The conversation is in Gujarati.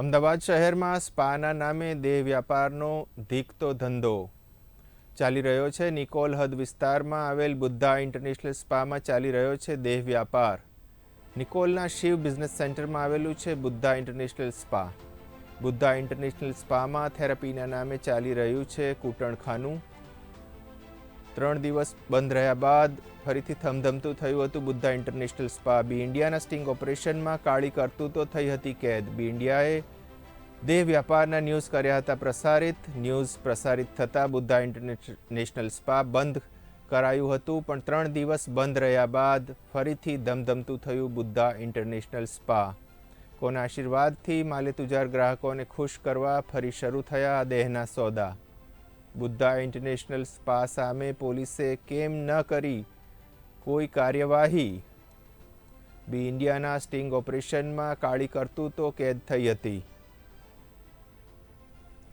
અમદાવાદ શહેરમાં સ્પાના નામે દેહ વ્યાપારનો ધીકતો ધંધો ચાલી રહ્યો છે. નિકોલ હદ વિસ્તારમાં આવેલ બુદ્ધા ઇન્ટરનેશનલ સ્પામાં ચાલી રહ્યો છે દેહ વ્યાપાર. નિકોલના શિવ બિઝનેસ સેન્ટરમાં આવેલું છે Buddha international spa. Buddha international સ્પામાં થેરાપીના નામે ચાલી રહ્યું છે કૂટણખાનું. ત્રણ દિવસ બંધ રહ્યા બાદ ફરીથી થમધમતું થયું હતું બુદ્ધા ઇન્ટરનેશનલ સ્પા. બી ઇન્ડિયાના સ્ટિંગ ઓપરેશનમાં કાળી કરતૂતો થઈ હતી કેદ. બી ઇન્ડિયાએ દેહ વ્યાપારના ન્યૂઝ કર્યા હતા પ્રસારિત. ન્યૂઝ પ્રસારિત થતાં બુદ્ધા ઇન્ટરનેશનલ સ્પા બંધ કરાયું હતું, પણ ત્રણ દિવસ બંધ રહ્યા બાદ ફરીથી ધમધમતું થયું બુદ્ધા ઇન્ટરનેશનલ સ્પા. કોના આશીર્વાદથી માલે તુજાર ગ્રાહકોને ખુશ કરવા ફરી શરૂ થયા દેહના સોદા? બુદ્ધા ઇન્ટરનેશનલ સ્પા સામે પોલીસે કેમ ન કરી કોઈ કાર્યવાહી? બી ઇન્ડિયાના સ્ટિંગ ઓપરેશનમાં કાળી કરતૂતો કેદ થઈ હતી.